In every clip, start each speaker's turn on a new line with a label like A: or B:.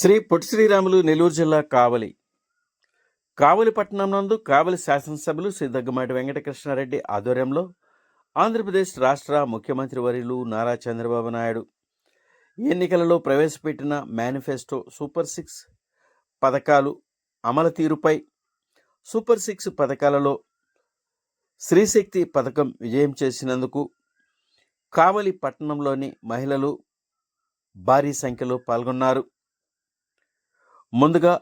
A: శ్రీ పొట్టి శ్రీరాములు నెల్లూరు జిల్లా కావలి. కావలి పట్టణం నందు కావలి శాసనసభ్యులు శ్రీ దగ్గమాటి వెంకటకృష్ణారెడ్డి ఆధ్వర్యంలో ఆంధ్రప్రదేశ్ రాష్ట్ర ముఖ్యమంత్రి వర్యులు నారా చంద్రబాబు నాయుడు ఎన్నికలలో ప్రవేశపెట్టిన మేనిఫెస్టో సూపర్ సిక్స్ పథకాలు అమలు తీరుపై సూపర్ సిక్స్ పథకాలలో శ్రీశక్తి పథకం విజయం చేసినందుకు కావలి పట్టణంలోని మహిళలు భారీ సంఖ్యలో పాల్గొన్నారు. ముందుగా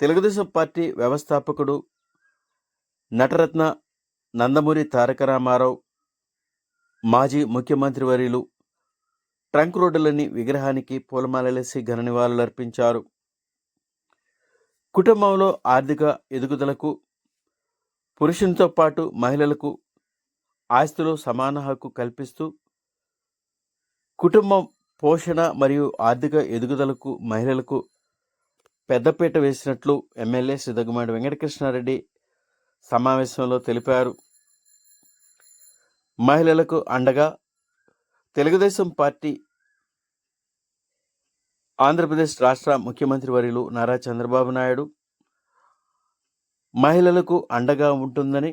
A: తెలుగుదేశం పార్టీ వ్యవస్థాపకుడు నటరత్న నందమూరి తారక రామారావు మాజీ ముఖ్యమంత్రి వర్యులు ట్రంక్ రోడ్డులోని విగ్రహానికి పూలమాలలేసి ఘన నివాళులర్పించారు కుటుంబంలో ఆర్థిక ఎదుగుదలకు పురుషునితో పాటు మహిళలకు ఆస్తిలో సమాన హక్కు కల్పిస్తూ కుటుంబం పోషణ మరియు ఆర్థిక ఎదుగుదలకు మహిళలకు పెద్దపీట వేసినట్లు ఎమ్మెల్యే సిద్ధగుమాడి వెంకటకృష్ణారెడ్డి సమావేశంలో తెలిపారు. మహిళలకు అండగా తెలుగుదేశం పార్టీ ఆంధ్రప్రదేశ్ రాష్ట్ర ముఖ్యమంత్రి వర్యులు నారా చంద్రబాబు నాయుడు మహిళలకు అండగా ఉంటుందని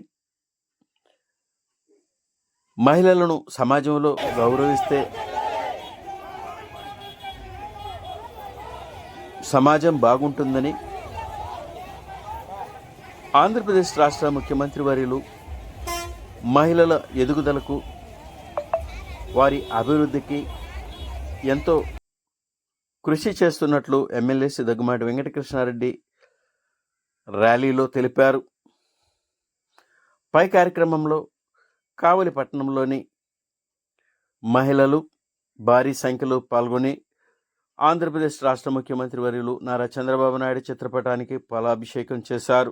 A: మహిళలను సమాజంలో గౌరవిస్తే సమాజం బాగుంటుందని ఆంధ్రప్రదేశ్ రాష్ట్ర ముఖ్యమంత్రి వర్యులు మహిళల ఎదుగుదలకు వారి అభివృద్ధికి ఎంతో కృషి చేస్తున్నట్లు ఎమ్మెల్యే సిద్ధగుమాటి వెంకటకృష్ణారెడ్డి ర్యాలీలో తెలిపారు. పై కార్యక్రమంలో కావలి పట్టణంలోని మహిళలు భారీ సంఖ్యలో పాల్గొని ఆంధ్రప్రదేశ్ రాష్ట్ర ముఖ్యమంత్రి వర్యులు నారా చంద్రబాబు నాయుడు చిత్రపటానికి ఫలాభిషేకం చేశారు.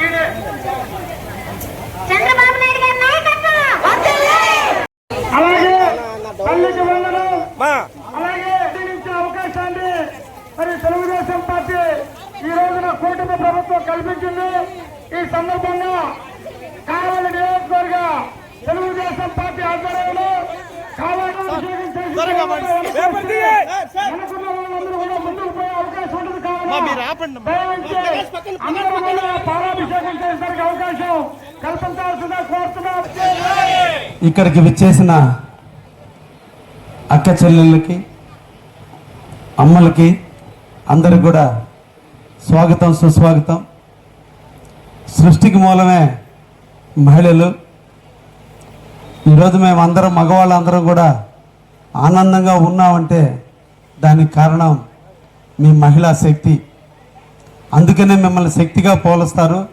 B: చంద్రబాబు నాయుడు గారి నాయకత్వం
C: అలాగే తల్లికి వందనం అలాగే ఇచ్చే అవకాశాన్ని మరి తెలుగుదేశం పార్టీ ఈ రోజున కూటమి ప్రభుత్వం కల్పించింది ఈ సందర్భంగా కావాలి నియోజకవర్గ తెలుగుదేశం పార్టీ ఆధ్వర్యంలో కావాలి అనుకున్న వాళ్ళందరూ కూడా ముందుకు పోయే అవకాశం ఉంటుంది కావాలి దయవుంచి అందరూ కూడా పాలాభిషేకం చేసడానికి అవకాశం కల్పించాల్సిందిగా కోరుతున్నాం
D: ఇక్కడికి విచ్చేసిన అక్క చెల్లెళ్ళకి అమ్మలకి అందరికి కూడా స్వాగతం సుస్వాగతం. సృష్టికి మూలమే మహిళలు. ఈరోజు మేము అందరం మగవాళ్ళందరం కూడా ఆనందంగా ఉన్నామంటే దానికి కారణం మీ మహిళా శక్తి. అందుకనే మిమ్మల్ని శక్తిగా పోలుస్తారు.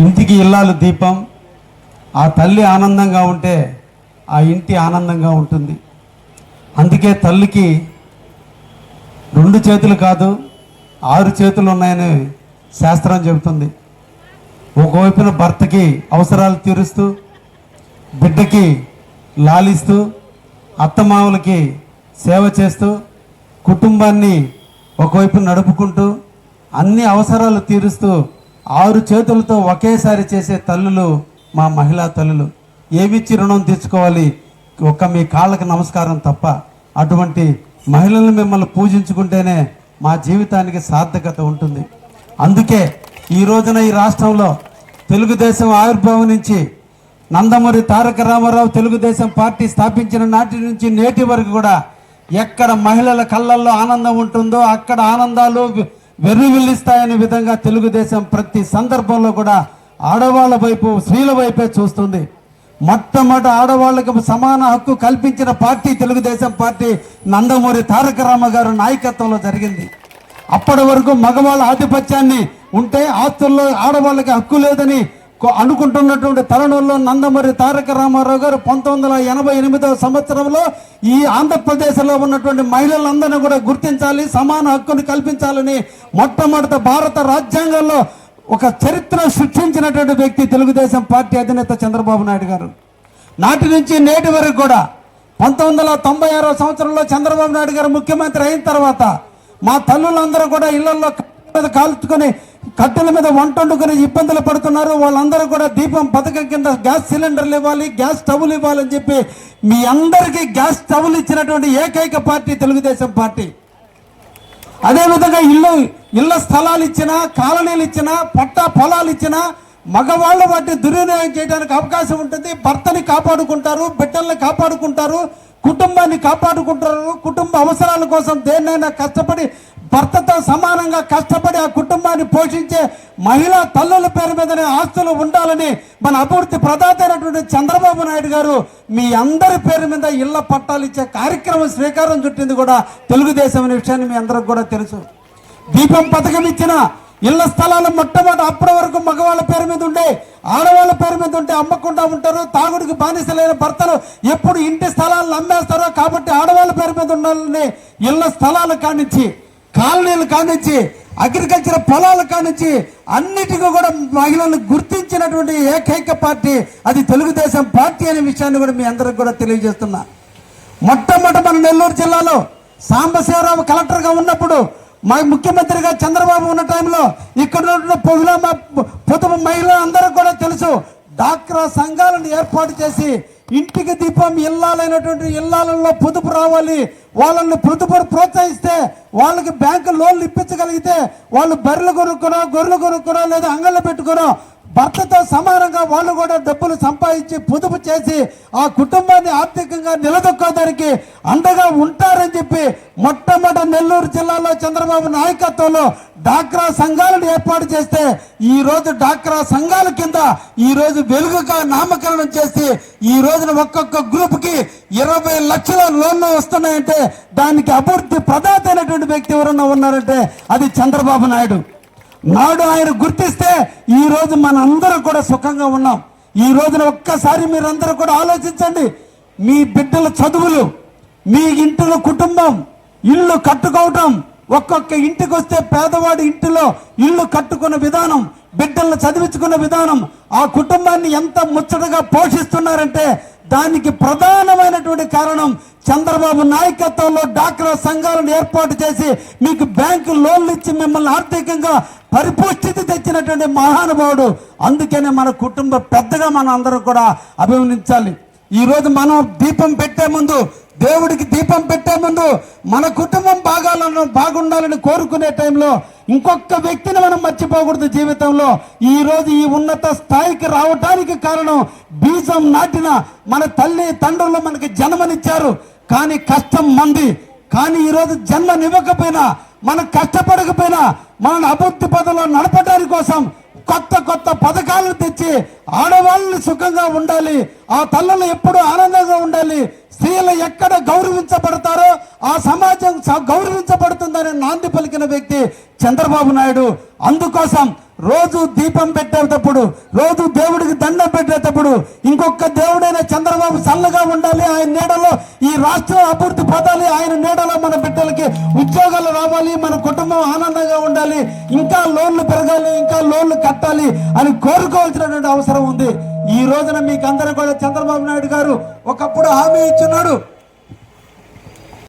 D: ఇంటికి ఇల్లాలు దీపం ఆ తల్లి ఆనందంగా ఉంటే ఆ ఇంటి ఆనందంగా ఉంటుంది. అందుకే తల్లికి రెండు చేతులు కాదు ఆరు చేతులు ఉన్నాయని శాస్త్రం చెబుతుంది. ఒకవైపున భర్తకి అవసరాలు తీరుస్తూ బిడ్డకి లాలిస్తూ అత్తమామలకి సేవ చేస్తూ కుటుంబాన్ని ఒకవైపు నడుపుకుంటూ అన్ని అవసరాలు తీరుస్తూ ఆరు చేతులతో ఒకేసారి చేసే తల్లులు మా మహిళా తల్లులు. ఏమిచ్చి రుణం తీర్చుకోవాలి? ఒక్క మీ కాళ్ళకి నమస్కారం తప్ప అటువంటి మహిళలను మిమ్మల్ని పూజించుకుంటేనే మా జీవితానికి సార్థకత ఉంటుంది. అందుకే ఈ రోజున ఈ రాష్ట్రంలో తెలుగుదేశం ఆవిర్భావం నుంచి నందమూరి తారక రామారావు తెలుగుదేశం పార్టీ స్థాపించిన నాటి నుంచి నేటి వరకు కూడా ఎక్కడ మహిళల కళ్ళల్లో ఆనందం ఉంటుందో అక్కడ ఆనందాలు వెర్రివిల్లిస్తాయనే విధంగా తెలుగుదేశం ప్రతి సందర్భంలో కూడా ఆడవాళ్ళ వైపు స్త్రీల వైపే చూస్తుంది. మొట్టమొదట ఆడవాళ్ళకు సమాన హక్కు కల్పించిన పార్టీ తెలుగుదేశం పార్టీ నందమూరి తారక రామ గారు నాయకత్వంలో జరిగింది. అప్పటి వరకు మగవాళ్ళ ఆధిపత్యాన్ని ఉంటే ఆస్తుల్లో ఆడవాళ్ళకి హక్కు లేదని అనుకుంటున్నటువంటి తరుణంలో నందమూరి తారక రామారావు గారు పంతొమ్మిది వందల ఎనభై ఎనిమిదవ సంవత్సరంలో ఈ ఆంధ్రప్రదేశ్లో ఉన్నటువంటి మహిళలందరినీ కూడా గుర్తించాలి సమాన హక్కును కల్పించాలని మొట్టమొదట భారత రాజ్యాంగంలో ఒక చరిత్ర సృష్టించినటువంటి వ్యక్తి తెలుగుదేశం పార్టీ అధినేత చంద్రబాబు నాయుడు గారు. నాటి నుంచి నేటి వరకు కూడా పంతొమ్మిది వందల తొంభై ఆరో సంవత్సరంలో చంద్రబాబు నాయుడు గారు ముఖ్యమంత్రి అయిన తర్వాత మా తల్లులందరూ కూడా ఇళ్ళలో కాల్చుకొని కట్టెల మీద వంట వండుకొని ఇబ్బందులు పడుతున్నారు. వాళ్ళందరూ కూడా దీపం పథకం కింద గ్యాస్ సిలిండర్లు ఇవ్వాలి గ్యాస్ స్టవ్లు ఇవ్వాలని చెప్పి మీ అందరికీ గ్యాస్ స్టవ్లు ఇచ్చినటువంటి ఏకైక పార్టీ తెలుగుదేశం పార్టీ. అదేవిధంగా ఇల్లు ఇళ్ళ స్థలాలు ఇచ్చినా కాలనీలు ఇచ్చినా పట్టా పొలాలు ఇచ్చినా మగవాళ్ళు వాటిని దుర్వినియోగం చేయడానికి అవకాశం ఉంటుంది. భర్తని కాపాడుకుంటారు బిడ్డల్ని కాపాడుకుంటారు. కుటుంబాన్ని కాపాడుకుంటారు కుటుంబ అవసరాల కోసం దేన్నైనా కష్టపడి భర్తతో సమానంగా కష్టపడి ఆ కుటుంబాన్ని పోషించే మహిళా తల్లుల పేరు మీదనే ఆస్తులు ఉండాలని మన అభివృద్ధి ప్రదాత అయినటువంటి చంద్రబాబు నాయుడు గారు మీ అందరి పేరు మీద ఇళ్ళ పట్టాలు ఇచ్చే కార్యక్రమం శ్రీకారం చుట్టింది కూడా తెలుగుదేశం అనే విషయాన్ని మీ అందరికి కూడా తెలుసు. దీపం పథకం ఇచ్చిన ఇళ్ళ స్థలాలు మొట్టమొదటి అప్పటి వరకు మగవాళ్ళ పేరు మీద ఉండే ఆడవాళ్ళ పేరు మీద ఉంటే అమ్మకుండా ఉంటారు తాగుడికి బానిసలైన భర్తలు ఎప్పుడు ఇంటి స్థలాలను అమ్మేస్తారో కాబట్టి ఆడవాళ్ళ పేరు మీద ఉండాలని ఇళ్ళ స్థలాలు కానిచ్చి కాలనీలు కానిచ్చి అగ్రికల్చర్ పొలాలు కానిచ్చి అన్నిటికీ కూడా మహిళలను గుర్తించినటువంటి ఏకైక పార్టీ అది తెలుగుదేశం పార్టీ అనే విషయాన్ని కూడా మీ అందరికి కూడా తెలియజేస్తున్నా. మొట్టమొదటి మన నెల్లూరు జిల్లాలో సాంబశివరావు కలెక్టర్గా ఉన్నప్పుడు మా ముఖ్యమంత్రిగా చంద్రబాబు ఉన్న టైంలో ఇక్కడ పొగుల పొదుపు మహిళలు అందరూ కూడా తెలుసు డాక్రా సంఘాలను ఏర్పాటు చేసి ఇంటికి దీపం ఇల్లాలైనటువంటి ఇల్లాలలో పొదుపు రావాలి. వాళ్ళని పొదుపు ప్రోత్సహిస్తే వాళ్ళకి బ్యాంకు లోన్లు ఇప్పించగలిగితే వాళ్ళు బర్రెలు కొనుక్కునో గొర్రెలు కొనుక్కునో లేదా అంగళ్ళు పెట్టుకునో భర్తతో సమానంగా వాళ్ళు కూడా డబ్బులు సంపాదించి పొదుపు చేసి ఆ కుటుంబాన్ని ఆర్థికంగా నిలదొక్కోదానికి అండగా ఉంటారని చెప్పి మొట్టమొదటి నెల్లూరు జిల్లాలో చంద్రబాబు నాయకత్వంలో డాక్రా సంఘాలను ఏర్పాటు చేస్తే ఈ రోజు డాక్రా సంఘాల కింద ఈ రోజు వెలుగుగా నామకరణం చేసి ఈ రోజున ఒక్కొక్క గ్రూప్కి ఇరవై లక్షల లోన్లు వస్తున్నాయంటే దానికి అభివృద్ధి ప్రదాత అయినటువంటి వ్యక్తి ఎవరన్నా ఉన్నారంటే అది చంద్రబాబు నాయుడు. నాడు ఆయన గుర్తిస్తే ఈ రోజు మన కూడా సుఖంగా ఉన్నాం. ఈ రోజున ఒక్కసారి మీరందరూ కూడా ఆలోచించండి. మీ బిడ్డల చదువులు మీ ఇంటిలో కుటుంబం ఇల్లు కట్టుకోవటం ఒక్కొక్క ఇంటికి వస్తే పేదవాడి ఇంటిలో ఇల్లు కట్టుకున్న విధానం బిడ్డలను చదివించుకున్న విధానం ఆ కుటుంబాన్ని ఎంత ముచ్చటగా పోషిస్తున్నారంటే దానికి ప్రధానమైనటువంటి కారణం చంద్రబాబు నాయకత్వంలో డాక్రా సంఘాలను ఏర్పాటు చేసి మీకు బ్యాంకు లోన్లు ఇచ్చి మిమ్మల్ని ఆర్థికంగా పరిపుష్టితి తెచ్చినటువంటి మహానుభావుడు. అందుకనే మన కుటుంబ పెద్దగా మనం అందరం కూడా అభిమానించాలి ఈరోజు మనం దీపం పెట్టే ముందు దేవుడికి దీపం పెట్టే ముందు మన కుటుంబం బాగాలను బాగుండాలని కోరుకునే టైంలో ఇంకొక వ్యక్తిని మనం మర్చిపోకూడదు జీవితంలో. ఈరోజు ఈ ఉన్నత స్థాయికి రావడానికి కారణం బీజం నాటిన మన తల్లి తండ్రులు మనకి జన్మనిచ్చారు. కానీ కష్టం మంది. కానీ ఈరోజు జన్మనివ్వకపోయినా మనం కష్టపడకపోయినా మనల్ని అభివృద్ధి పదంలో నడపడానికి కోసం కొత్త కొత్త పథకాలను తెచ్చి ఆడవాళ్ళని సుఖంగా ఉండాలి ఆ తల్లులు ఎప్పుడు ఆనందంగా ఉండాలి స్త్రీలు ఎక్కడ గౌరవించబడతారో ఆ సమాజం స- గౌరవించబడుతుందని నాంది పలికిన వ్యక్తి చంద్రబాబు నాయుడు. అందుకోసం రోజు దీపం పెట్టేటప్పుడు రోజు దేవుడికి దండం పెట్టేటప్పుడు ఇంకొక దేవుడైన చంద్రబాబు చల్లగా ఉండాలి. ఆయన నీడలో ఈ రాష్ట్రం అభివృద్ధి పొందాలి. ఆయన నీడలో మన బిడ్డలకి ఉద్యోగాలు రావాలి. మన కుటుంబం ఆనందంగా ఉండాలి. ఇంకా లోన్లు పెరగాలి. ఇంకా లోన్లు కట్టాలి అని కోరుకోవాల్సినటువంటి అవసరం ఉంది. ఈ రోజున మీకు అందరూ కూడా చంద్రబాబు నాయుడు గారు ఒకప్పుడు హామీ ఇచ్చున్నాడు.